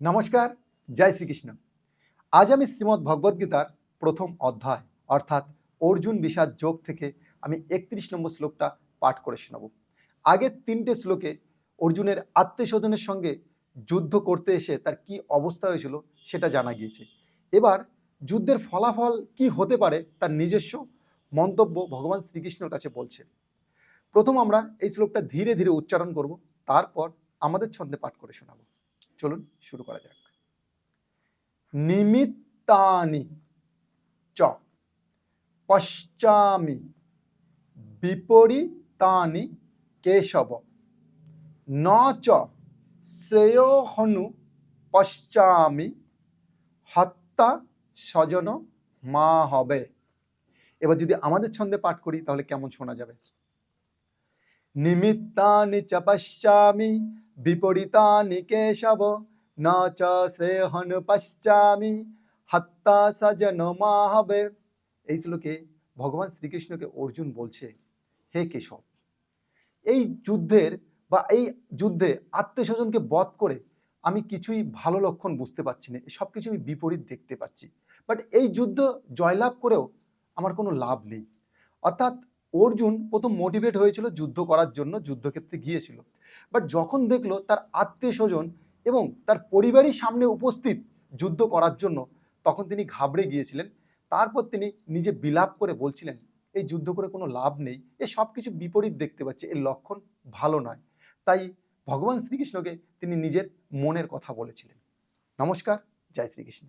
নমস্কার, জয় শ্রীকৃষ্ণ। আজ আমি শ্রীমদ্ ভগবদ্গীতার প্রথম অধ্যায়, অর্থাৎ অর্জুন বিষাদ যোগ থেকে আমি একত্রিশ নম্বর শ্লোকটা পাঠ করে শোনাব। আগের তিনটে শ্লোকে অর্জুনের আত্মীয়স্বজনের সঙ্গে যুদ্ধ করতে এসে তার কি অবস্থা হয়েছিল সেটা জানা গিয়েছে। এবার যুদ্ধের ফলাফল কি হতে পারে তার নিজস্ব মন্তব্য ভগবান শ্রীকৃষ্ণের কাছে বলছে। প্রথম আমরা এই শ্লোকটা ধীরে ধীরে উচ্চারণ করব, তারপর আমাদের ছন্দে পাঠ করে শোনাবো। চলুন শুরু করা যাক। নিমিত্তানি চ, পশ্চামি, বিপরীতানি কেশব, ন চ, শ্রেয়োহনু, পশ্চামি হত্যা স্বজন, মা হবে। এবার যদি আমাদের ছন্দে পাঠ করি তাহলে কেমন শোনা যাবে? নিমিত্তানি চ পশ্চামি বিপরীতানি কেশব ন চ সেহন পশ্চামি হত্যা সজন মা হবে এই শ্লোকে ভগবান শ্রীকৃষ্ণকে অর্জুন বলছে, হে কেশব, এই যুদ্ধের বা এই যুদ্ধে আত্মীয় স্বজনকে বধ করে আমি কিছুই ভালো লক্ষণ বুঝতে পারছি না সব কিছু আমি বিপরীত দেখতে পাচ্ছি। বাট এই যুদ্ধ জয়লাভ করেও আমার কোনো লাভ নেই। অর্থাৎ অর্জুন প্রথম মোটিভেট হয়েছিল যুদ্ধ করার জন্য, যুদ্ধক্ষেত্রে গিয়েছিল। বাট যখন দেখল তার আত্মীয় স্বজন এবং তার পরিবারই সামনে উপস্থিত যুদ্ধ করার জন্য, তখন তিনি ঘাবড়ে গিয়েছিলেন। তারপর তিনি নিজে বিলাপ করে বলছিলেন, এই যুদ্ধ করে কোনো লাভ নেই। এ সব কিছু বিপরীত দেখতে পাচ্ছে। এর লক্ষণ ভালো নয়। তাই ভগবান শ্রীকৃষ্ণকে তিনি নিজের মনের কথা বলেছিলেন। নমস্কার। জয় শ্রীকৃষ্ণ।